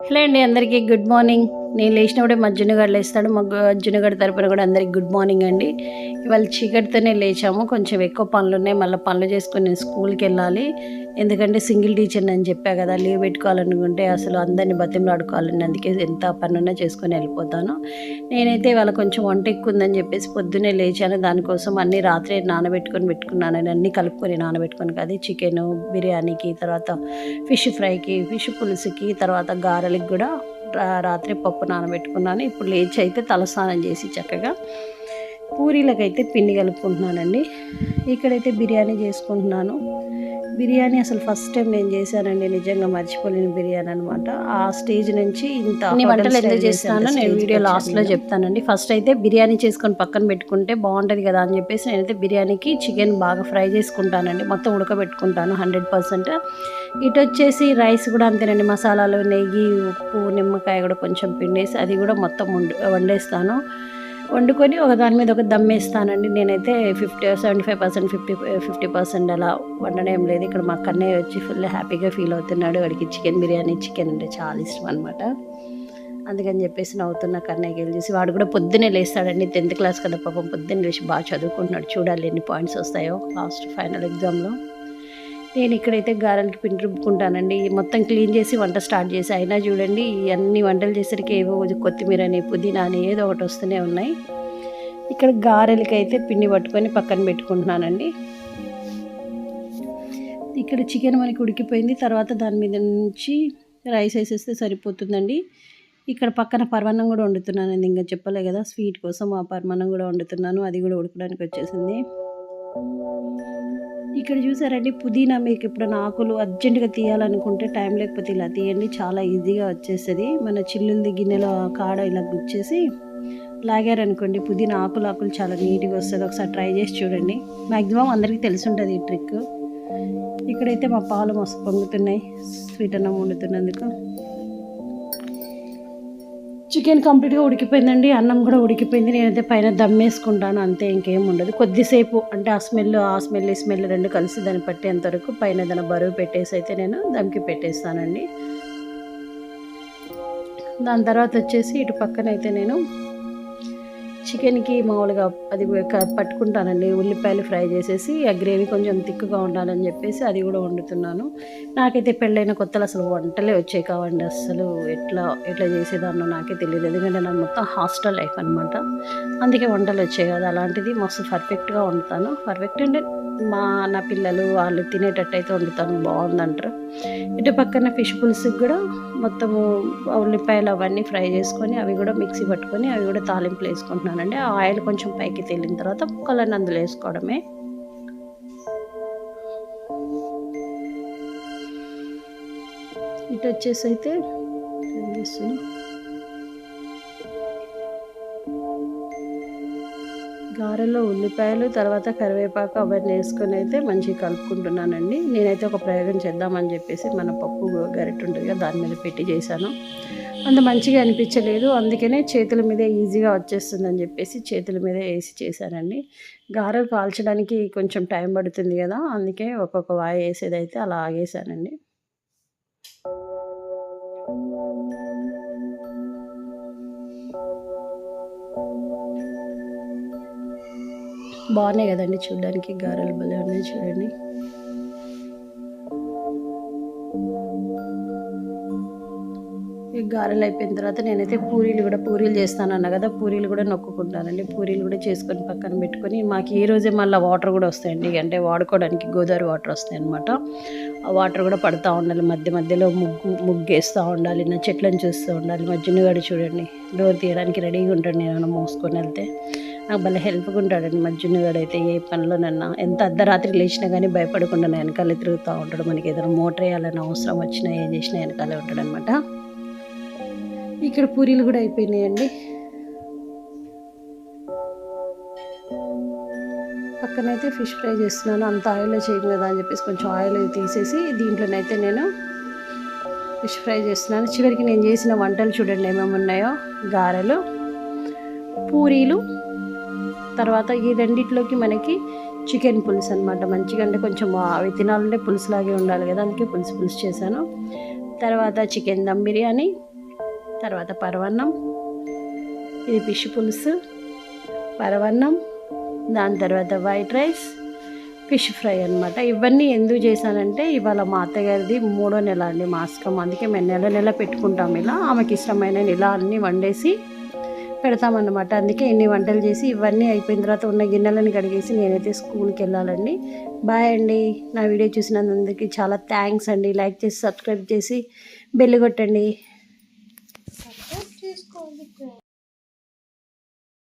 Hello అండి అందరికీ good morning నేను లేచినప్పుడే మా లేస్తాడు మా జున్నుగడ తరపున కూడా అందరికి గుడ్ మార్నింగ్ అండి. ఇవాళ చీకటితోనే లేచాము కొంచెం ఎక్కువ పనులు ఉన్నాయి మళ్ళీ పనులు చేసుకుని నేను స్కూల్కి వెళ్ళాలి. ఎందుకంటే సింగిల్ టీచర్ని అని చెప్పా కదా లీవ్ పెట్టుకోవాలనుకుంటే అసలు అందరిని బతిమలాడుకోవాలని అందుకే ఎంత పనున్నా చేసుకొని వెళ్ళిపోతాను. నేనైతే ఇవాళ కొంచెం వంట ఎక్కువ ఉందని చెప్పేసి పొద్దున్నే లేచాను. దానికోసం అన్ని రాత్రి నానబెట్టుకొని పెట్టుకున్నాను. నేను అన్నీ కలుపుకొని నానబెట్టుకొని కదా చికెన్ బిర్యానీకి తర్వాత ఫిష్ ఫ్రైకి ఫిష్ పులుసుకి తర్వాత గారెలకి కూడా రాత్రి పప్పు నానబెట్టుకున్నాను. ఇప్పుడు లేచి అయితే తలస్నానం చేసి చక్కగా పూరీలకైతే పిండి కలుపుకుంటున్నానండి. ఇక్కడైతే బిర్యానీ చేసుకుంటున్నాను. బిర్యానీ అసలు ఫస్ట్ టైం నేను చేశానండి. నిజంగా మర్చిపోలేని బిర్యానీ అనమాట ఆ స్టేజ్ నుంచి ఇంత వంటలు ఎందుకు స్టైల్ చేస్తానో నేను వీడియో లాస్ట్లో చెప్తానండి. ఫస్ట్ అయితే బిర్యానీ చేసుకొని పక్కన పెట్టుకుంటే బాగుంటుంది కదా అని చెప్పేసి నేనైతే బిర్యానీకి చికెన్ బాగా ఫ్రై చేసుకుంటానండి. మొత్తం ఉడకబెట్టుకుంటాను హండ్రెడ్ పర్సెంట్ ఇటు వచ్చేసి రైస్ కూడా అంతేనండి. మసాలాలు నెయ్యి ఉప్పు నిమ్మకాయ కూడా కొంచెం పిండేసి అది కూడా మొత్తం వండు వండేస్తాను. వండుకొని ఒక దాని మీద ఒక దమ్ వేస్తానండి. నేనైతే fifty seventy five percent fifty fifty percent అలా వండడం లేదు. ఇక్కడ మా కన్నయ్య వచ్చి ఫుల్ హ్యాపీగా ఫీల్ అవుతున్నాడు. వాడికి చికెన్ బిర్యానీ చికెన్ అంటే చాలా ఇష్టం అనమాట అందుకని చెప్పేసి నవ్వుతున్న కన్నయ్యకి వెళ్ళి చూసి వాడు కూడా పొద్దునే లేస్తాడండి. టెన్త్ క్లాస్ కదా పాపం పొద్దున్నే లేచి బాగా చదువుకుంటున్నాడు. చూడాలి ఎన్ని పాయింట్స్ వస్తాయో లాస్ట్ ఫైనల్ ఎగ్జామ్లో. నేను ఇక్కడైతే గారెలకి పిండి రుబ్బుకుంటానండి. మొత్తం క్లీన్ చేసి వంట స్టార్ట్ చేసి. అయినా చూడండి అన్ని వంటలు చేసరికి ఏవో కొత్తిమీర అని పుదీనా అని ఏదో ఒకటి వస్తూనే ఉన్నాయి. ఇక్కడ గారెలకి అయితే పిండి పట్టుకొని పక్కన పెట్టుకుంటున్నానండి. ఇక్కడ చికెన్ మనకి ఉడికిపోయింది. తర్వాత దాని మీద నుంచి రైస్ వేసేస్తే సరిపోతుందండి. ఇక్కడ పక్కన పరమాన్నం కూడా వండుతున్నానండి. ఇంకా చెప్పలే కదా స్వీట్ కోసం ఆ పరమాన్నం కూడా వండుతున్నాను. అది కూడా ఉడకడానికి వచ్చేసింది. ఇక్కడ చూసారండి పుదీనా మీకు ఎప్పుడైనా ఆకులు అర్జెంటుగా తీయాలనుకుంటే టైం లేకపోతే ఇలా తీయండి. చాలా ఈజీగా వచ్చేస్తుంది. మన చిల్లుంది గిన్నెలో కాడ ఇలా గుచ్చేసి లాగారనుకోండి పుదీనా ఆకులు ఆకులు చాలా నీట్గా వస్తుంది. ఒకసారి ట్రై చేసి చూడండి. మ్యాక్సిమం అందరికీ తెలిసి ఉంటుంది ఈ ట్రిక్. ఇక్కడైతే మా పాలు మస్తు పొంగుతున్నాయి. స్వీట్ అన్నం వండుతున్నందుకు. చికెన్ కంప్లీట్గా ఉడికిపోయిందండి అన్నం కూడా ఉడికిపోయింది నేనైతే పైన దమ్ వేసుకుంటాను అంతే ఇంకేం ఉండదు. కొద్దిసేపు అంటే ఆ స్మెల్ ఆ స్మెల్ ఈ స్మెల్ రెండు కలిసి దాన్ని పట్టేంత వరకు పైన ఏదైనా బరువు పెట్టేసి అయితే నేను దమ్కి పెట్టేస్తానండి. దాని తర్వాత వచ్చేసి ఇటు పక్కన అయితే నేను చికెన్కి మామూలుగా అది పట్టుకుంటానండి. ఉల్లిపాయలు ఫ్రై చేసేసి ఆ గ్రేవీ కొంచెం తిక్కుగా ఉండాలని చెప్పేసి అది కూడా వండుతున్నాను. నాకైతే పెళ్ళైన కొత్తలు అసలు వంటలే వచ్చాయి కావండి. అసలు ఎట్లా ఎట్లా చేసేదాన్నో నాకే తెలియదు. ఎందుకంటే నాకు మొత్తం హాస్టల్ లైఫ్ అనమాట అందుకే వంటలు వచ్చాయి కదా అలాంటిది మస్తు పర్ఫెక్ట్గా వండుతాను. పర్ఫెక్ట్ అంటే మా నా పిల్లలు వాళ్ళు తినేటట్టు అయితే వండుతాను. బాగుందంటారు. ఇటు పక్కన ఫిష్ పులుసుకి కూడా మొత్తము ఉల్లిపాయలు అవన్నీ ఫ్రై చేసుకొని అవి కూడా మిక్సీ పట్టుకొని అవి కూడా తాలింపులు వేసుకుంటున్నాను. ఆ ఆయిల్ కొంచెం పైకి తేలిన తర్వాత ముక్కలన్నీ అందులో వేసుకోవడమే. ఇటు వచ్చేసి అయితే గారెలో ఉల్లిపాయలు తర్వాత కరివేపాకు అవన్నీ వేసుకొని అయితే మంచిగా కలుపుకుంటున్నానండి. నేనైతే ఒక ప్రయోగం చేద్దామని చెప్పేసి మన పప్పు గరిటె ఉంటుంది కదా దాని మీద పెట్టి చేశాను. అంత మంచిగా అనిపించలేదు. అందుకనే చేతుల మీదే ఈజీగా వచ్చేస్తుందని చెప్పేసి చేతుల మీదే వేసి చేశానండి. గారెలు కాల్చడానికి కొంచెం టైం పడుతుంది కదా అందుకే ఒక్కొక్క వాయి వేసేది అయితే అలా ఆగేసానండి బాగున్నాయి కదండి చూడడానికి గారెలు భలే ఉన్నాయి చూడండి. ఈ గారెలు అయిపోయిన తర్వాత నేనైతే పూరీలు కూడా పూరీలు చేస్తాను అన్న కదా పూరీలు కూడా నొక్కుకుంటానండి. పూరీలు కూడా చేసుకొని పక్కన పెట్టుకొని మాకు ఈ రోజే మళ్ళీ వాటర్ కూడా వస్తాయండి. అంటే వాడుకోవడానికి గోదావరి వాటర్ వస్తాయి అనమాట ఆ వాటర్ కూడా పడుతూ ఉండాలి. మధ్య మధ్యలో ముగ్గు ముగ్గేస్తూ ఉండాలి. నా చెట్లను చూస్తూ ఉండాలి. మధ్యన జున్నుగాడు చూడండి డోర్ తీయడానికి రెడీగా ఉంటాను నేను మోసుకొని వెళ్తే నాకు భలే హెల్ప్గా ఉంటాడండి. మా జున్నుగాడు అయితే ఏ పనిలోనన్నా ఎంత అర్ధరాత్రి లేచినా కానీ భయపడకుండా నా వెనకాలే తిరుగుతూ ఉంటాడు. మనకి ఏదైనా మోటర్ వేయాలని అవసరం వచ్చినా ఏం చేసినా వెనకాలే ఉంటాడు అనమాట ఇక్కడ పూరీలు కూడా అయిపోయినాయండి. పక్కనైతే ఫిష్ ఫ్రై చేస్తున్నాను. అంత ఆయిల్ చేయను కదా అని చెప్పేసి కొంచెం ఆయిల్ తీసేసి దీంట్లోనైతే నేను ఫిష్ ఫ్రై చేస్తున్నాను. చివరికి నేను చేసిన వంటలు చూడండి ఏమేమి ఉన్నాయో. గారెలు పూరీలు తర్వాత ఈ రెండిట్లోకి మనకి చికెన్ పులుసు అనమాట మంచిగా అంటే కొంచెం అవి తినాలంటే పులుసులాగే ఉండాలి కదా అందుకే పులుసు పులుసు చేశాను. తర్వాత చికెన్ దమ్ బిర్యానీ తర్వాత పరవన్నం ఇది ఫిష్ పులుసు పరవన్నం దాని తర్వాత వైట్ రైస్ ఫిష్ ఫ్రై అనమాట ఇవన్నీ ఎందుకు చేశానంటే ఇవాళ మా అత్తగారిది మూడో నెల అండి మాస్కం అందుకే మేము నెల నెల పెట్టుకుంటాం ఇలా. ఆమెకి ఇష్టమైన ఇలా అన్నీ వండేసి పెడతామన్నమాట. అందుకే ఎన్ని వంటలు చేసి ఇవన్నీ అయిపోయిన తర్వాత ఉన్న గిన్నెలను కడిగేసి నేనైతే స్కూల్కి వెళ్ళాలండి. బాయ్ అండి. నా వీడియో చూసినందుకు చాలా థ్యాంక్స్ అండి. లైక్ చేసి సబ్స్క్రైబ్ చేసి బెల్ కొట్టండి.